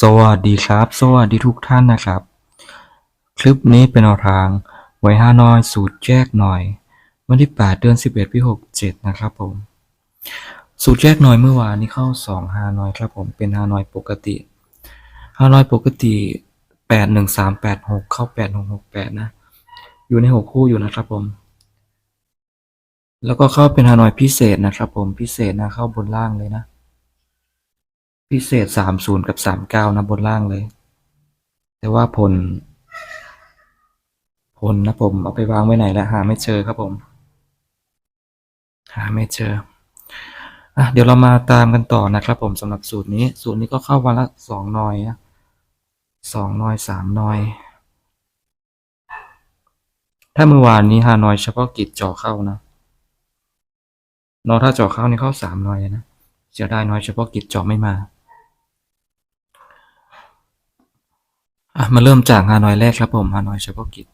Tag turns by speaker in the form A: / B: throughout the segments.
A: สวัสดีครับ สวัสดีทุกท่านนะครับ คลิปนี้เป็นแนวทางไว้ฮานอยสูตรแยกหน่อย วันที่ 8 เดือน 11ปี67 นะครับผม สูตรแยกหน่อยเมื่อวานนี้เข้า2ฮานอยครับผมเป็นฮานอยปกติฮานอยปกติ 81386 เข้า 8668 นะ อยู่ใน 6 คู่อยู่นะครับผม แล้วก็เข้าเป็นฮานอยพิเศษนะครับผมพิเศษนะเข้าบนล่างเลยนะ พิเศษสามศูนย์กับสามเก้านะบนล่างเลย แต่ว่าผล ผลนะผมเอาไปวางไว้ไหนแล้วหาไม่เจอครับผม หาไม่เจออะเดี๋ยวเรามาตามกันต่อนะครับผมสำหรับสูตรนี้ สูตรนี้ก็เข้าวันละสองน่อยนะสองน่อยสามน่อย ถ้าเมื่อวานนี้ฮานอยเฉพาะกิจจาะเข้านะนอถ้าจาะเข้านี่เข้าสามน่อยนะเสียดายน้อยเฉพาะกิจจาะไม่มา อะมาเริ่มจากฮานอยแรกครับผมฮานอยเฉพาะกิจ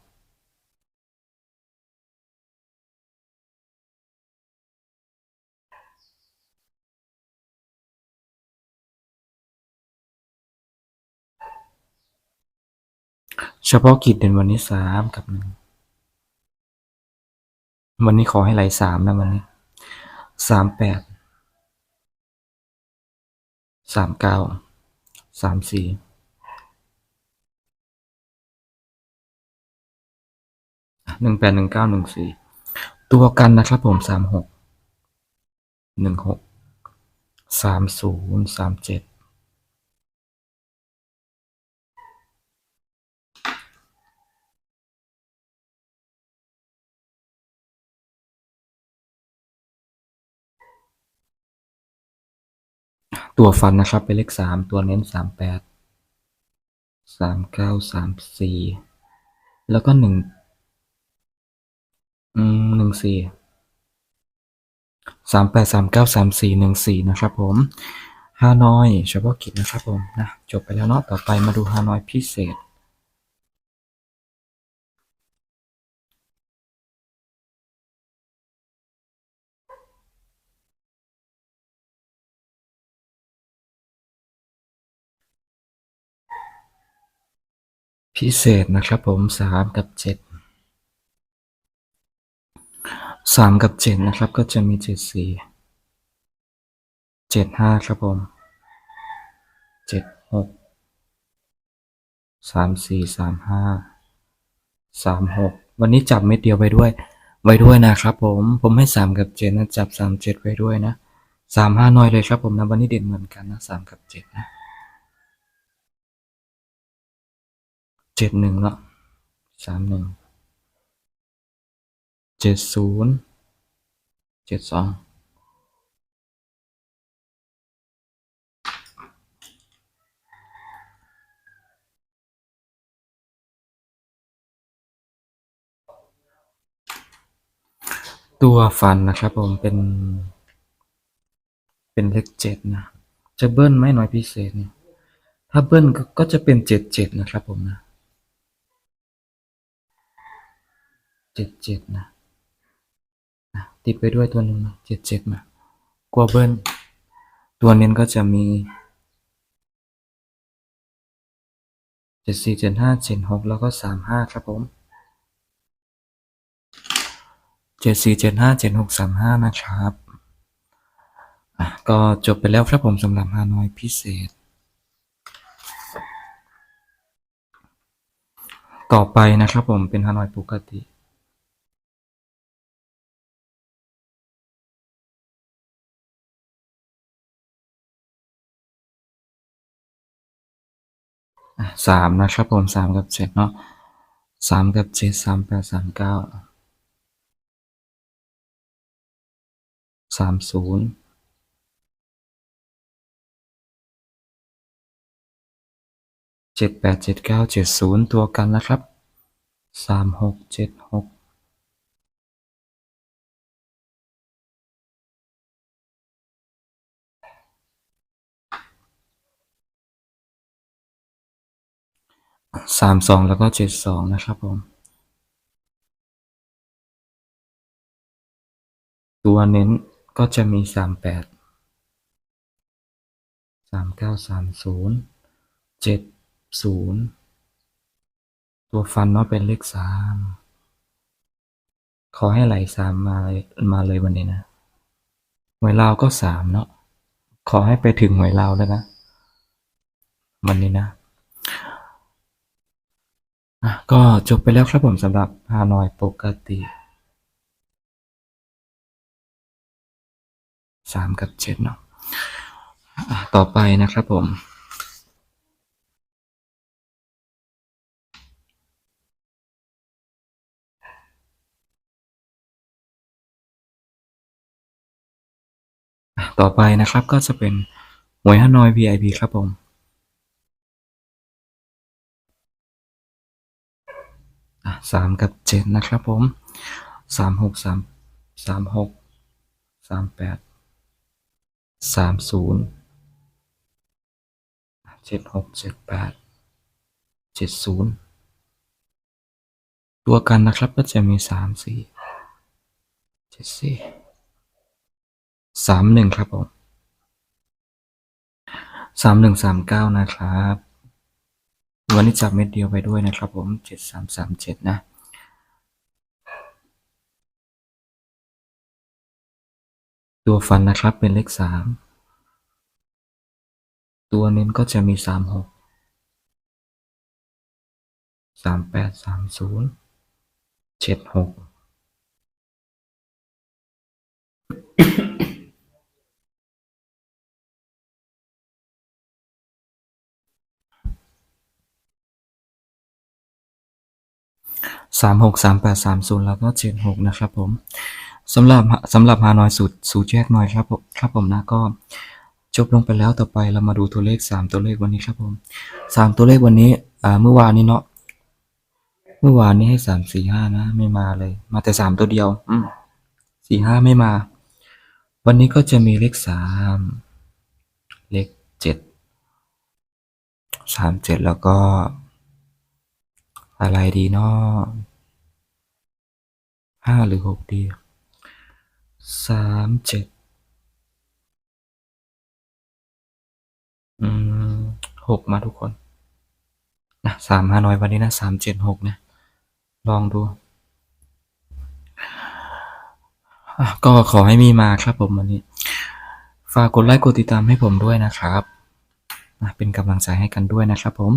A: เฉพาะกิจเด่นวันนี้สามกับหนึ่งวันนี้ขอให้ไหลสามนะวันนี้สามแปดสามเก้าสามสี่ หนึ่งแปดหนึ่งเก้าหนึ่งสี่ตัวกันนะครับผมสามหกหนึ่งหกสามศูนย์สามเจ็ดตัวฟันนะครับ เป็นเลขสามตัวเน้นสามแปดสามเก้าสามสี่แล้วก็หนึ่ง อืมหนึ่งสี่สามแปดสามเก้าสามสี่หนึ่งสี่นะครับผมฮานอยเฉพาะกิจนะครับผมนะจบไปแล้วเนาะต่อไปมาดูฮานอยพิเศษพิเศษนะครับผมสามกับเจ็ด สามกับเจ็ดนะครับ ก็จะมีเจ็ดสี่เจ็ดห้าครับผมเจ็ดหกสามสี่สามห้าสามหกวันนี้จับเม็ดเดียวไว้ด้วย ไว้ด้วยนะครับผม ผมให้สามกับเจ็ดนะจับสามเจ็ดไว้ด้วยนะสามห้าน้อยเลยครับผมนะวันนี้เด่นเหมือนกันนะสามกับเจ็ดนะเจ็ดหนึ่งเนาะสามหนึ่ง เจ็ดศูนย์เจ็ดสองตัวฟันนะครับผมเป็นเป็นเลขเจ็ดนะ จะเบิ้ลไหมน้อยพิเศษเนี่ย ถ้าเบิ้ลก็ก็จะเป็นเจ็ดเจ็ดนะครับผมนะเจ็ดเจ็ดนะ ติดไปด้วยตัวหนึ่งเจ็ดเจ็ดมากลัวเบิ้ลตัวเน้นก็จะมีเจ็ดสี่เจ็ดห้าเจ็ดหกแล้วก็สามห้าครับผมเจ็ดสี่เจ็ดห้าเจ็ดหกสามห้านะครับก็จบไปแล้วครับผมสำหรับฮานอยพิเศษ ต่อไปนะครับผมเป็นฮานอยปกติ สามนะครับผมสามกับเจ็ดเนาะสามกับเจ็ดสามแปดสามเก้าสามศูนย์เจ็ดแปดเจ็ดเก้าเจ็ดศูนย์ตัวกันนะครับสามหกเจ็ดหก สามสองแล้วก็เจ็ดสองนะครับผม ตัวเน้นก็จะมีสามแปดสามเก้าสามศูนย์เจ็ดศูนย์ตัวฟันเนาะเป็นเลขสามขอให้ไหลสามมาเลยมาเลยวันนี้นะหวยลาวก็สามเนาะขอให้ไปถึงหวยลาวแล้วนะ วันนี้นะ อะก็จบไปแล้วครับผมสำหรับฮานอยปกติสามกับเจ็ดเนาะต่อไปนะครับผม ต่อไปนะครับก็จะเป็นหวยฮานอย VIP ครับผม สามกับเจ็ดนะครับผมสามหกสามสามหกสามแปดสามศูนย์เจ็ดหกเจ็ดแปดเจ็ดศูนย์ตัวกันนะครับก็จะมีสามสี่เจ็ดสี่สามหนึ่งครับผมสามหนึ่งสามเก้านะครับ วันนี้จับเม็ดเดียวไปด้วยนะครับผมเจ็ดสามสามเจ็ดนะตัวฟันนะครับเป็นเลขสามตัวเน้นก็จะมีสามหกสามแปดสามศูนย์เจ็ดหก สามหกสามแปดสามศูนย์แล้วก็เจ็ดหกนะครับผมสำหรับสำหรับฮานอยสูตรสูตรแยกหน่อยครับผมครับผมนะก็จบลงไปแล้วต่อไปเรามาดูตัวเลขสามตัวเลขวันนี้ครับผมสามตัวเลขวันนี้อ่าเมื่อวานนี้เนาะเมื่อวานนี้ให้สามสี่ห้านะ ไม่มาเลย มาแต่สามตัวเดียว อืมสี่ห้าไม่มา วันนี้ก็จะมีเลขสามเลขเจ็ดสามเจ็ดแล้วก็ อะไรดีเนาะห้าหรือหกดีสามเจ็ดอืมหกมาทุกคน นะสามห้าน้อยวันนี้นะสามเจ็ดหกนะ ลองดู ก็ขอให้มีมาครับผมวันนี้ ฝากกดไลค์กดติดตามให้ผมด้วยนะครับ เป็นกำลังใจให้กันด้วยนะครับผม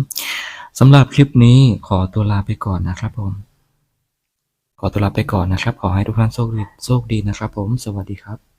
A: สำหรับคลิปนี้ขอตัวลาไปก่อนนะครับผม ขอตัวลาไปก่อนนะครับ ขอให้ทุกท่านโชคดีโชคดีนะครับผม สวัสดีครับ